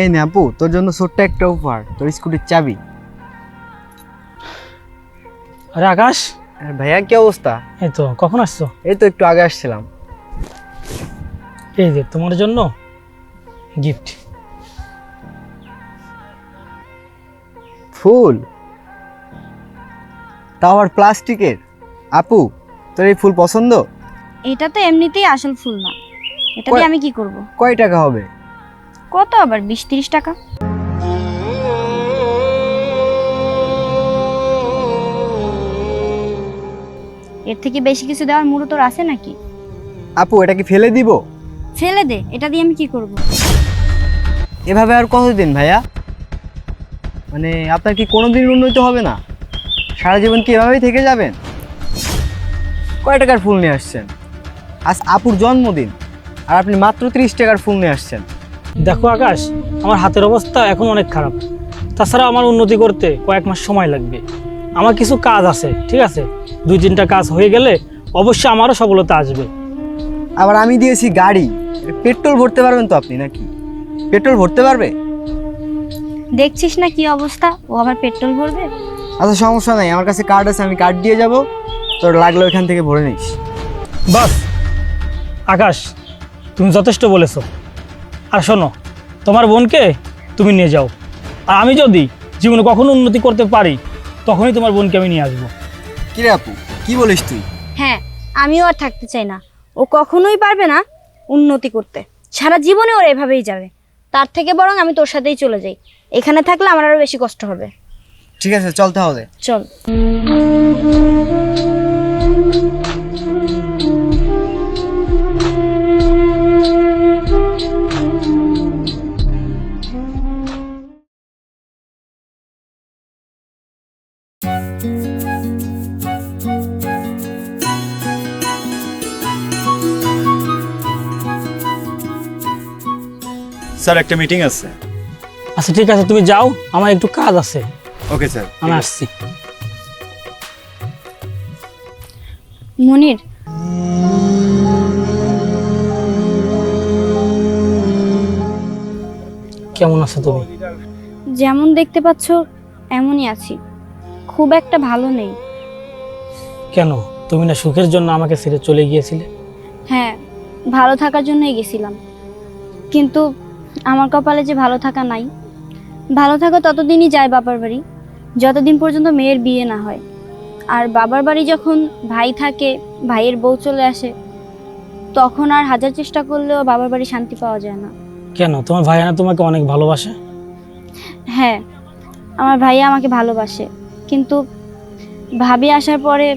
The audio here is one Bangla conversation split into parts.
এই নে আপু তোর জন্য ছোট্ট একটা উপহার তোর স্কুটির চাবি। আরে আকাশ? আর ভাইয়া কি অবস্থা? এই তো কখন আসছো? এই তো একটু আগে আসছিলাম। এই যে তোমার জন্য গিফট ফুল? তা আবার প্লাস্টিকের? আপু তোর এই ফুল পছন্দ? এটা তো এমনিতেই আসল ফুল না। এটা দিয়ে আমি কি করব? কয় টাকা হবে? কত আবার বিশ তিরিশ টাকা? এর থেকে বেশি কিছু দেওয়ার মুড়ো তোর আছে নাকি? আপু এটা কি ফেলে দিব? ফেলে দে এটা দিয়ে আমি কি করব? এভাবে আর কতদিন ভাইয়া? মানে আপনার কি কোনোদিন উন্নতি হবে না? সারা জীবন কি এভাবেই থেকে যাবেন? কয় টাকার ফুল নিয়ে আসছেন? আজ আপুর জন্মদিন আর আপনি মাত্র ত্রিশ টাকার ফুল নিয়ে আসছেন। দেখো আকাশ আমার হাতের অবস্থা এখন অনেক খারাপ। তাছাড়া আমার উন্নতি করতে কয়েক মাস সময় লাগবে। আমার কিছু কাজ আছে ঠিক আছে? দুই তিনটা কাজ হয়ে গেলে অবশ্যই আমারও সফলতা আসবে। আবার আমি দিয়েছি গাড়ি। পেট্রোল ভরতে পারবেন তো আপনি নাকি? পেট্রোল ভরতে পারবে? দেখছিস না কি অবস্থা? ও আবার পেট্রোল ভরবে? আচ্ছা সমস্যা নাই। আমার কাছে কার্ড আছে আমি কার্ড দিয়ে যাব। তোর লাগলে ওইখান থেকে ভরে নিস। বাস আকাশ তুমি যথেষ্ট বলেছ। আর শোনো তোমার বোনকে তুমি নিয়ে যাও। আর আমি যদি জীবনে কখনো উন্নতি করতে পারি তখনই তোমার বোনকে আমি নিয়ে আসব। কিরে আপু কি বলিস তুই? হ্যাঁ আমিও আর থাকতে চাই না। ও কখনোই পারবে না উন্নতি করতে। সারা জীবনে ওর এভাবেই যাবে। তার থেকে বরং আমি তোর সাথেই চলে যাই। এখানে থাকলে আমার আরও বেশি কষ্ট হবে। ঠিক আছে চল তাহলে। চল। স্যার একটা মিটিং আছে। আচ্ছা ঠিক আছে তুমি যাও আমার একটু কাজ আছে। ওকে স্যার আমি আসছি। মনির। কেমন আছো তুমি? যেমন দেখতে পাচ্ছ এমনই আছি। খুব একটা ভালো নেই। কেন? তুমি না সুখের জন্য আমাকে ছেড়ে চলে গিয়েছিলে? হ্যাঁ ভালো থাকার জন্যই গেছিলাম। কিন্তু আমার কপালে যে ভালো থাকা নাই। ভালো থাকা ততদিনই যায় বাবার বাড়ি যতদিন পর্যন্ত মেয়ের বিয়ে না হয়। আর বাবার বাড়ি যখন ভাই থাকে ভাইয়ের বউ চলে আসে তখন আর হাজার চেষ্টা করলেও বাবার বাড়ি শান্তি পাওয়া যায় না। কেন? তোমার ভাইয়ানা তোমাকে অনেক ভালোবাসে? হ্যাঁ আমার ভাইয়া আমাকে ভালোবাসে। কিন্তু ভাবি আসার পরে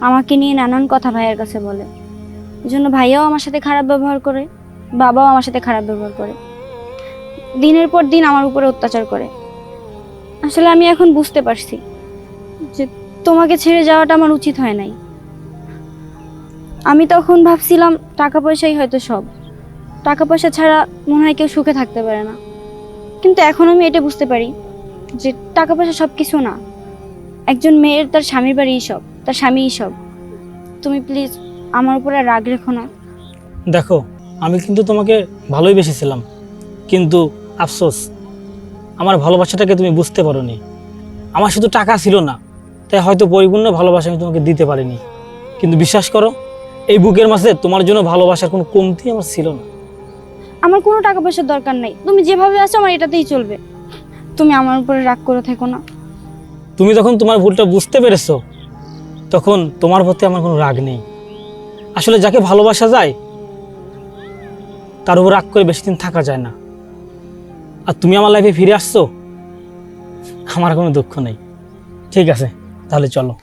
আমাকে নিয়ে নানান কথা ভাইয়ের কাছে বলে। এই জন্য ভাইয়াও আমার সাথে খারাপ ব্যবহার করে। বাবাও আমার সাথে খারাপ ব্যবহার করে। দিনের পর দিন আমার উপরে অত্যাচার করে। আসলে আমি এখন বুঝতে পারছি যে তোমাকে ছেড়ে যাওয়াটা আমার উচিত হয় নাই। আমি তখন ভাবছিলাম টাকা পয়সাই হয়তো সব। টাকা পয়সা ছাড়া মনে হয় কেউ সুখে থাকতে পারে না। কিন্তু এখন আমি এটা বুঝতে পারি যে টাকা পয়সা সব কিছু না। একজন মেয়ের তার স্বামীর বাড়িই সব, তার স্বামীই সব। তুমি প্লিজ আমার উপরে রাগ রেখো না। দেখো আমি কিন্তু তোমাকে ভালোই বেসেছিলাম। কিন্তু আফসোস আমার ভালোবাসাটাকে তুমি বুঝতে পারোনি। আমার শুধু টাকা ছিল না তাই হয়তো পরিপূর্ণ ভালোবাসা আমি তোমাকে দিতে পারিনি। কিন্তু বিশ্বাস করো এই বুকের মাঝে তোমার জন্য ভালোবাসার কোনো কমতি আমার ছিল না। আমার কোনো টাকা পয়সার দরকার নাই। তুমি যেভাবে আছো আমার এটাতেই চলবে। তুমি আমার উপরে রাগ করে থেকো না। তুমি যখন তোমার ভুলটা বুঝতে পেরেছ তখন তোমার প্রতি আমার কোনো রাগ নেই। আসলে যাকে ভালোবাসা যায় তার উপর রাগ করে বেশি দিন থাকা যায় না। আর তুমি আমার লাইফে ফিরে আসছো? আমার কোনো দুঃখ নেই। ঠিক আছে, তাহলে চলো।